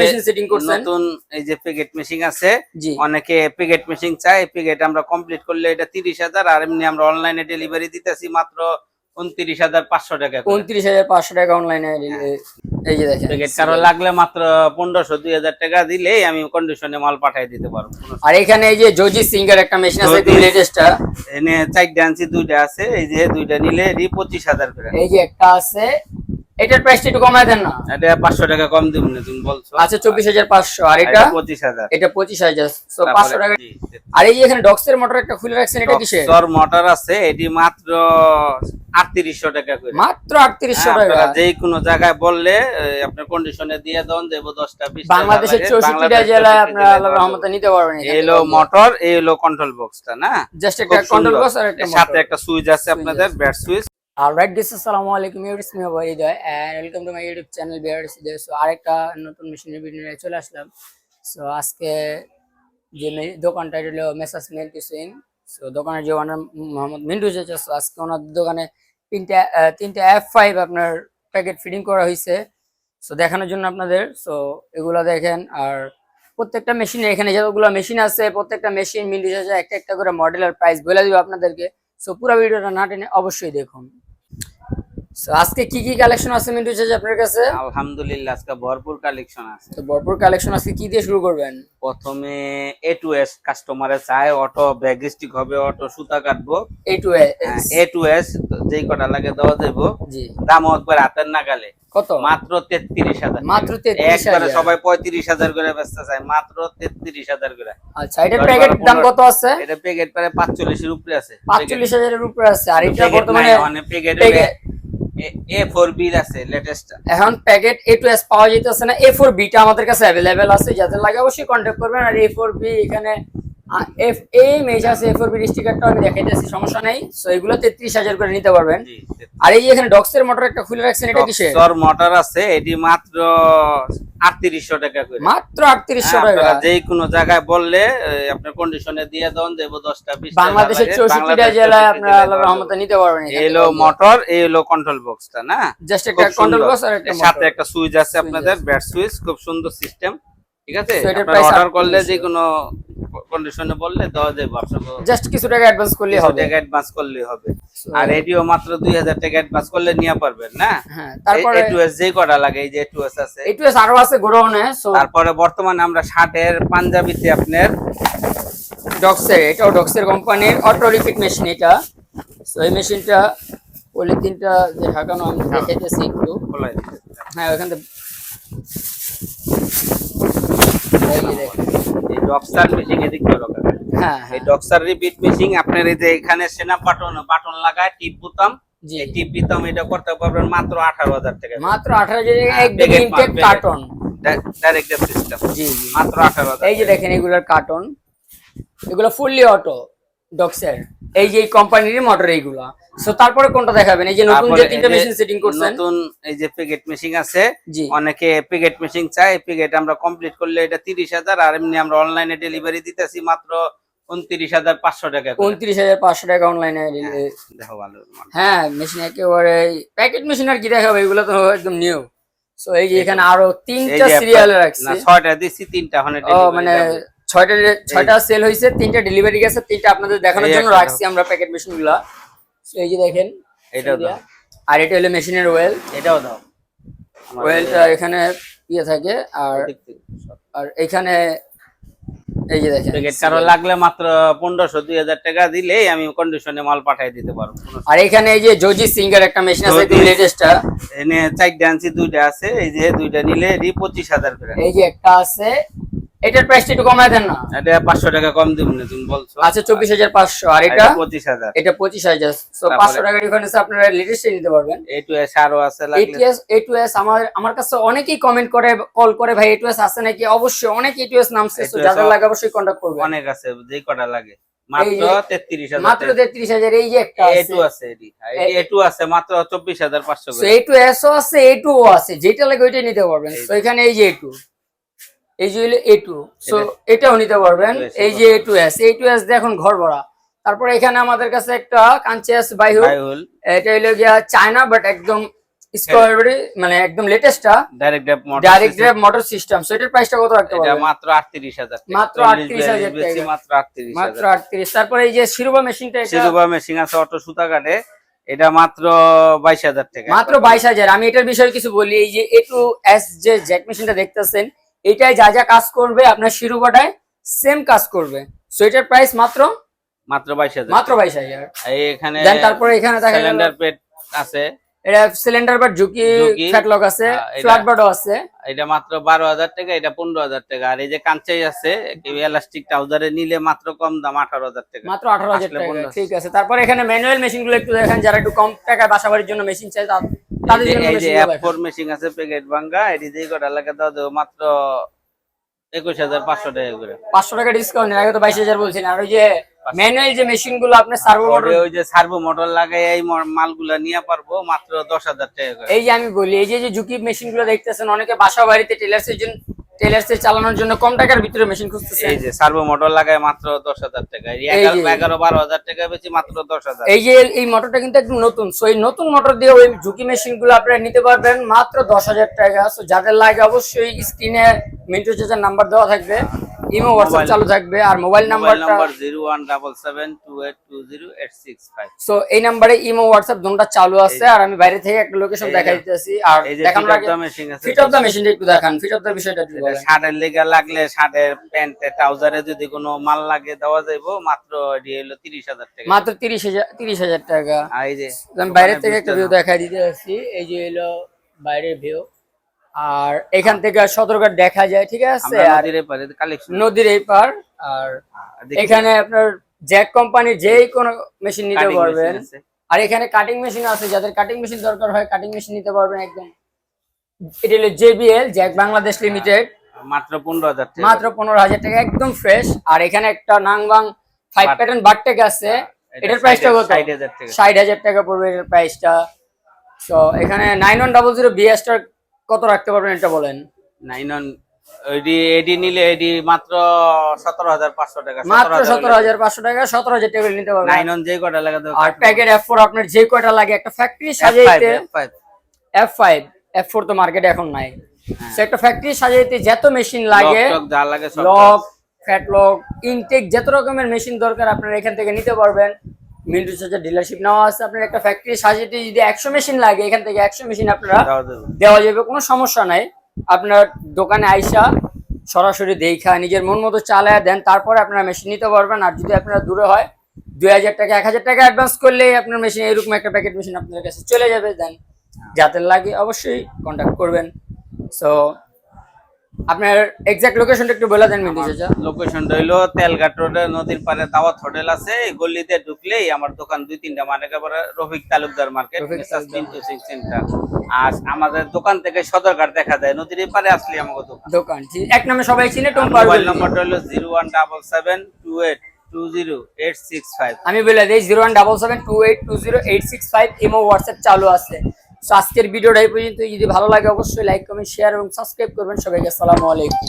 Machine setting করছেন? নতুন এই যে মেশিন আছে অনেকে মেশিন চায় আমরা কমপ্লিট করলে এটা তিরিশ হাজার আর এমনি আমরা অনলাইনে ডেলিভারি দিতেছি মাত্র টাকা উনত্রিশ হাজার পাঁচশো টাকা অনলাইনে এই যে দেখেন। পেগেট কারও লাগলে মাত্র পনেরোশো দুই হাজার টাকা দিলেই আমি কন্ডিশনে মাল পাঠিয়ে দিতে পারব। আর এখানে এই যে জজি সিঙ্গার একটা মেশিন আছে লেটেস্টটা এনে দুইটা আছে এই যে দুইটা নিলে এটি পঁচিশ হাজার করে। এই যে একটা আছে এটার প্রাইসটা একটু কমায় দেন না। এটা পাঁচশো টাকা কম দিব না তুমি বলছো। আচ্ছা চব্বিশ হাজার পাঁচশো। আর এটা? পঁচিশ হাজার। এটা পঁচিশ হাজার। তো পাঁচশো টাকা আর এই যে এখানে ডক্সের মোটর একটা খুলে রাখছেন এটা কিসের? মোটর আছে এটি মাত্র আটত্রিশশো টাকা করে। মাত্র আটত্রিশশো হ্যাঁ, টাকা। আপনারা যে কোনো জায়গায় বললে আপনার কন্ডিশনে দিয়ে দেন দেবো দশটা বিশ বাংলাদেশের চৌষট্টিটা জেলায় আপনারা আল্লাহ রহমতে নিতে পারবেন এলো মোটর এই হলো কন্ট্রোল বক্সটা না? জাস্ট একটা কন্ট্রোল বক্স আর একটা সাথে একটা সুইচ আছে আপনাদের ব্যাট সুইচ অলরাইট দিস আসসালামু আলাইকুম ইউটিউব মি ভাই Hridoy and welcome to my YouTube channel BRC they so আরেকটা নতুন মেশিনের ভিডিও নিয়ে চলে আসলাম। সো আজকে যে দোকানটা এটা হলো মেসাস মিন্টু সিং সো দোকানের যে ওনার মোহাম্মদ মিন্টু সো আজকে ওনার দোকানে তিনটা তিনটা এফ ফাইভ আপনার প্যাকেট ফিটিং করা হয়েছে সো দেখানোর জন্য আপনাদের। সো এগুলো দেখেন, আর প্রত্যেকটা মেশিনে এখানে যতগুলো মেশিন আছে, প্রত্যেকটা মেশিন মিন্টু চেয়েছে একটা একটা করে মডেল আর প্রাইস বলে দিব আপনাদেরকে। সো পুরো ভিডিওটা না টেনে অবশ্যই দেখুন। আজকে কি কি কালেকশন আছে মিন্টু চাচা আপনার কাছে? আলহামদুলিল্লাহ আজকে ভরপুর কালেকশন আছে। তো ভরপুর কালেকশন আজকে কি দিয়ে শুরু করবেন? প্রথমে এ টু এস কাস্টমারে চায় অটো ব্যাগ স্টিক হবে অটো সুতা কাটবো। A two A two S যেই কটা লাগে দেওয়া যাব জি। দাম একবার হাতের নাগালে। কত? মাত্র তেত্রিশ হাজার। মাত্র 33,000 একবারে সবাই পঁয়ত্রিশ হাজার করে বেচতে চায় মাত্র তেত্রিশ হাজার করে। আচ্ছা এটার প্যাকেট দাম কত আছে? এটা প্যাকেট প্রায় পাঁচচল্লিশের উপরে আছে। পাঁচচল্লিশ হাজারের উপরে আছে। আর এটা বর্তমানে মানে packet packet- A four B আছে লেটেস্ট এখন প্যাকেট এ টু এস পাওয়া যেতেছে না এ ফোর বিটা আমাদের কাছে অ্যাভেলেবেল আছে, যাদের লাগে অবশ্যই কন্ট্যাক্ট করবেন। আর এ ফোর বি এখানে এফ এই মেজ আছে এ ফোর বি স্টিকারটা আমি দেখাইতেছি সমস্যা নেই। সো এগুলো হাজার করে নিতে পারবেন। আর এই যে এখানে ডক্সের মোটর একটা খুলে রাখছেন এটা কিসের? টক্সর মোটর আছে এটি মাত্র আটত্রিশশো টাকা করে। মাত্র আটত্রিশশো হ্যাঁ, টাকা। আপনারা যে কোনো জায়গায় বললে আপনার কন্ডিশনে দিয়ে দেন দেবো দশটা বিশ বাংলাদেশের চৌষট্টিটা জেলায় আপনারা আল্লাহ রহমতে নিতে পারবেন এলো মোটর এই হলো কন্ট্রোল বক্সটা না? জাস্ট একটা কন্ট্রোল বক্স আর একটা সাথে একটা সুইচ আছে আপনাদের ব্যাট সুইচ খুব সুন্দর সিস্টেম ঠিক আছে? আপনারা অর্ডার করলে 38 যে কোনো কন্ডিশনে বললে দেওয়া যাবে আপনাকে জাস্ট কিছু টাকা অ্যাডভান্স করলে হবে। টাকা অ্যাডভান্স করলে হবে। আর এটিও মাত্র দুই হাজার টাকা অ্যাডভান্স করলে নিয়ে পারবেন না? হ্যাঁ তারপরে এ টু এস যেই কটা লাগে এই যে এ টু এস আছে। একটু আরও আছে গোডাউনে সো তারপরে বর্তমানে আমরা শার্টের পাঞ্জাবিতে আপনার ডক্সের এটাও ডক্সের কোম্পানির অটো রিপিট মেশিন এটা। সো এই মেশিনটা পলিথিনটা যে ঢাকানো আমি দেখাইতেছি একটু। হ্যাঁ ওখান এই। এই ডক্সার মেশিং এদিক দিয়ে হ্যাঁ এই হ্যাঁ ডক্সার রিপিট মেশিন আপনার এই যে এখানে সেনা বাটন বাটন লাগায় টিপ বুতাম। জি। এই টিপ বুতাম এটা করতে পারবেন মাত্র আঠারো হাজার টাকা মাত্র আঠারো হাজার হ্যাঁ, একদম ইনটেক কার্টন ডাইরেক্ট সিস্টেম জি জি। মাত্র আঠারো হাজার এই যে দেখেন এগুলোর কার্টন এগুলো ফুললি অটো ডক্সের এই যে কোম্পানির মোটর এইগুলা। সো তারপরে কোনটা দেখাবেন? এই যে নতুন যে তিনটা মেশিন সেটিং করছেন? নতুন এই যে পেগেট মেশিন আছে অনেকে পেগেট মেশিন চায় পেগেট আমরা কমপ্লিট করলে এটা তিরিশ হাজার আর এমনি আমরা অনলাইনে ডেলিভারি দিতেছি মাত্র উনত্রিশ হাজার পাঁচশো টাকা করে। উনত্রিশ হাজার পাঁচশো টাকা অনলাইনে দেখো ভালো হ্যাঁ মেশিন একেবারে প্যাকেট মেশিন আর কি দেখাবো? এগুলো তো একদম নিউ সো এই যে এখানে আরও তিনটা সিরিয়াল রাখছে। না ছয়টা দিচ্ছি তিনটা ওখানে ও মানে। ছয়টা ছয়টা সেল হয়েছে তিনটা ডেলিভারি গেছে তিনটা আপনাদের দেখানোর জন্য রাখছি আমরা প্যাকেট মেশিনগুলা। এই যে দেখেন এটাও দাও। আর এটা হলো মেশিনের ওয়েল এটাও দাও। ওয়েলটা এখানে ইয়ে থাকে আর। আর এখানে এই যে দেখেন। প্যাকেট কারও লাগলে মাত্র পনেরোশো দুই হাজার টাকা দিলেই আমি কন্ডিশনে মাল পাঠিয়ে দিতে পারব আর এখানে এই যে জজি সিঙ্গার একটা মেশিন আছে জজি। লেটেস্টটা এনে চারটা আনছি দুইটা আছে এই যে দুইটা নিলে এটি পঁচিশ হাজার করে। এই যে একটা আছে এটার প্রাইসটা একটু কমায় দেন না এটা পাঁচশো টাকা কম দিব না তুমি বলছো আচ্ছা চব্বিশ হাজার পাঁচশো আর এটা পঁচিশ হাজার এটা পঁচিশ হাজার তো তারপরে- পাঁচশো টাকা ডিফারেন্স আপনারা লেটেস্ট নিতে পারবেন এই টু এস আরও আছে লাগলে এটিএস এটুএস আমার আমার কাছে অনেকেই কমেন্ট করে কল করে ভাই এটুএস আছে নাকি অবশ্যই অনেক এটুএস নামছে so A2S যাদের লাগে অবশ্যই কন্টাক্ট করবেন অনেক আছে যে কটা লাগে মাত্র যে- তেত্রিশ মাত্র হাজার তেত্রিশ হাজার এই যে একটা এ আছে টু আছে এটি আছে মাত্র চব্বিশ হাজার পাঁচশো সো করে এটুএস ও আছে এটু আছে যেটা লাগে ওইটাই নিতে পারবেন তো এখানে এই যে এটু এই যে হলো এটু সো এটাও নিতে পারবেন। এই যে এটুএস এটুএস দেখুন ঘর ভরা তারপরে এখানে আমাদের কাছে একটা কাঞ্চিয়াস বাইহুল এটা হলো গিয়া চায়না বাট একদম মানে একদম লেটেস্টটা direct motor direct drive motor system so এটার প্রাইসটা কত রাখতে এটা মাত্র আটত্রিশ হাজার মাত্র 38,000 টাকা। মাত্র আটত্রিশ মাত্র 38 তারপরে এই যে শিরোবা মেশিনটা এটা শিরোবা মেশিন আছে অটো সুতা কাটে এটা মাত্র বাইশ হাজার টাকা। মাত্র বাইশ হাজার। আমি এটার বিষয়ে কিছু বলি। এই যে এ টু এস যে জ্যাক মেশিনটা দেখতেছেন এটাই যা যা কাজ করবে আপনার শিরোবাটায় সেম কাজ করবে। সো এটার প্রাইস মাত্র? মাত্র বাইশ হাজার। মাত্র বাইশ হাজার। এই এখানে দেন তারপরে এখানে সিলিন্ডার পেট আছে। এটা সিলিন্ডার বা ঝুঁকি ফ্যাটলক আছে ফ্ল্যাট বোর্ডও আছে। এটা মাত্র বারো হাজার টাকা এটা পনেরো হাজার টাকা। আর এই যে কাঞ্চাই আছে এলাস্টিক ট্রাউজারে নিলে মাত্র কম দাম আঠারো হাজার টাকা। মাত্র আঠারো হাজার টাকা ঠিক আছে। তারপরে এখানে ম্যানুয়াল মেশিনগুলো একটু দেখেন যারা একটু কম টাকায় বাসা বাড়ির জন্য মেশিন চাই এই যে- জন্য এই যে মেশিন অ্যাপ ফোর মেশিন আছে প্যাকেট ভাঙ্গা এটি দিয়ে কটা লাগে দাও মাত্র একুশ হাজার পাঁচশো টাকা করে। পাঁচশো টাকা ডিসকাউন্ট আগে তো বাইশ হাজার বলছেন আর ওই যে ম্যানুয়াল যে মেশিনগুলো আপনার সার্ভো ওই যে সার্ভো মোটর লাগাই এই মালগুলা নিয়ে পারব মাত্র দশ হাজার টাকা করে। এই যে আমি বলি এই যে ঝুঁকি মেশিনগুলো দেখতেছেন অনেকে বাসা বাড়িতে টেলার্সের জন্য টেলার্সের চালানোর জন্য কম টাকার ভিতরে মেশিন খুঁজতেছে। এই যে সার্ভো মোটর লাগায় মাত্র দশ হাজার টাকা। এই এই এগারো বারো হাজার টাকা বেশি মাত্র দশ হাজার। এই যে এই মোটরটা কিন্তু একদম নতুন। সো এই নতুন মোটর দিয়ে ওই ঝুঁকি মেশিনগুলো আপনারা নিতে পারবেন মাত্র দশ হাজার টাকা। সো যাদের লাগে অবশ্যই স্ক্রিনে মিন্টু চাচার নাম্বার দেওয়া থাকবে। ইমো Mobile- চালু থাকবে আর মোবাইল নাম্বারটা number zero one double seven two eight two zero eight six five so এই নাম্বারে ইমো হোয়াটসঅ্যাপ দুটোটা চালু আছে আর আমি বাইরে থেকে একটা লোকেশন এই দেখা দিতেছি আর দেখানোর আগে ফিট অফ দ্য মেশিনটা একটু দেখান ফিট অফ দা বিষয়টা একটু বলেন। শার্টের লেগে লাগলে শার্টের প্যান্টে ট্রাউজারে যদি কোনো মাল লাগে দেওয়া যাইবো মাত্র এটি হলো তিরিশ হাজার টাকা। মাত্র তিরিশ হাজার তিরিশ হাজার টাকা। আর এই যে আমি বাইরে থেকে একটা ভিউ দেখাই দিতেছি এই যে হলো বাইরের ভিউ আর এখান থেকে সদরঘাট দেখা যায় ঠিক আছে? আর নদীর কালেকশন নদীর এই পার আর এখানে আপনার জ্যাক কোম্পানির যেই কোনো মেশিন নিতে পারবেন। আর এখানে কাটিং মেশিন আছে যাদের কাটিং মেশিন দরকার হয় কাটিং মেশিন নিতে পারবেন একদম। এটা হলো জেবিএল জ্যাক বাংলাদেশ লিমিটেড মাত্র পনেরো হাজার মাত্র পনেরো হাজার টাকা একদম ফ্রেশ আর এখানে একটা নাংবাং ফাইভ প্যাটার্ন আছে। এটার প্রাইসটা কত? ষাট হাজার টাকা। ষাট হাজার টাকা পড়বে এটার প্রাইসটা তো এখানে নাইন ওয়ান ডাবল জিরো বিএসটার কত রাখতে পারবেন এটা বলেন? নাইন এডি এডি নিলে এডি মাত্র সতেরো হাজার পাঁচশো টাকা মাত্র সতেরো হাজার পাঁচশো টাকা সতেরো হাজার টাকা নিতে পারবেন। নাইন অন যে কটা লাগা আর প্যাকেট এফ ফোর আপনার যে কয়টা লাগে একটা ফ্যাক্টরি সাজাইতে এফ ফাইভ এফ ফোর তো মার্কেটে এখন নাই। হ্যাঁ। একটা ফ্যাক্টরি সাজাইতে যত মেশিন লাগে যা লাগে সব লক ফ্যাটলক ইনটেক যত রকমের মেশিন দরকার আপনারা এখান থেকে নিতে পারবেন। মিন্টু চার্জার ডিলারশিপ নেওয়া আছে আপনার একটা ফ্যাক্টরি সাজাইতে যদি একশো মেশিন লাগে এখান থেকে একশো মেশিন আপনারা দেওয়া যাবে। কোনো সমস্যা নাই। আপনার দোকানে আইসা সরাসরি দেখা নিজের মন মতো চালায় দেন তারপরে আপনারা মেশিন নিতে পারবেন। আর যদি আপনারা দূরে হয় দুই হাজার টাকা এক হাজার টাকা অ্যাডভান্স করলে আপনার মেশিন এরকম একটা প্যাকেট মেশিন আপনাদের কাছে চলে যাবে দেন যাতে লাগে অবশ্যই কন্ট্যাক্ট করবেন। সো আপনার এক্সাক্ট লোকেশনটা একটু বলে দেন মিন্টু চাচা। লোকেশনটা হইল তেলঘাট রোডে নদীর পারে দাওয়াত হোটেল আছে। এই গলিতে ঢুকলেই আমার দোকান দুই তিনটা মানে একেবারে Rafiq Talukdar market Mrs Singh centre. আর আমাদের দোকান থেকে সদরঘাট দেখা যায়। নদীর পারে আসলে আমাকে দোকান। দোকান এক নামে সবাই চিনে টোম্পার মোবাইল নাম্বারটা হলো zero one double seven two eight আমি বলে দিই zero one double seven two eight two zero eight six five imo WhatsApp চালু আছে। আজকের ভিডিওটা এই পর্যন্ত যদি ভালো লাগে, অবশ্যই লাইক কমেন্ট শেয়ার এবং সাবস্ক্রাইব করবেন সবাইকে। আসসালামু আলাইকুম।